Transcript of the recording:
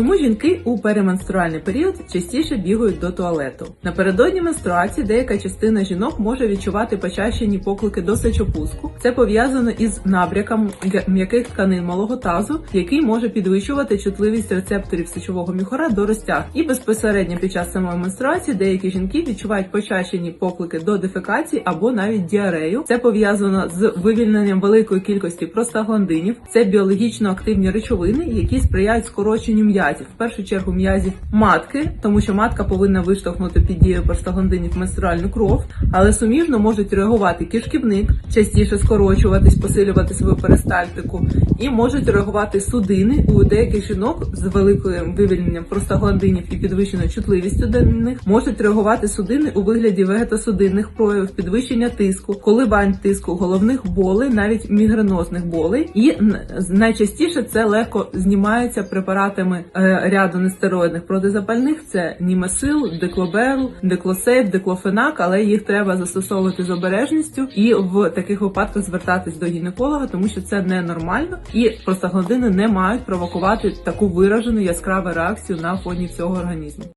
Тому жінки у переменструальний період частіше бігають до туалету. Напередодні менструації деяка частина жінок може відчувати почащені поклики до сечопуску. Це пов'язано із набряком м'яких тканин малого тазу, який може підвищувати чутливість рецепторів сечового міхора до розтяг. І безпосередньо під час самої менструації деякі жінки відчувають почащені поклики до дефекації або навіть діарею. Це пов'язано з вивільненням великої кількості простагландинів. Це біологічно активні речовини, які сприяють скороченню м'язів. В першу чергу м'язів матки, тому що матка повинна виштовхнути під дією простагландинів менструальну кров, але суміжно можуть реагувати кишківник, частіше скорочуватись, посилювати свою перистальтику, і можуть реагувати судини у деяких жінок з великим вивільненням простагландинів і підвищеною чутливістю до них можуть реагувати судини у вигляді вегетосудинних проявів, підвищення тиску, коливань тиску, головних болей, навіть мігренозних болей. І найчастіше це легко знімається препаратами е, ряду нестероїдних протизапальних. Це німесил, деклоберл, деклосейф, деклофенак, але їх треба застосовувати з обережністю і в таких випадках звертатись до гінеколога, тому що це ненормально, і простагландини не мають провокувати таку виражену яскраву реакцію на фоні всього організму.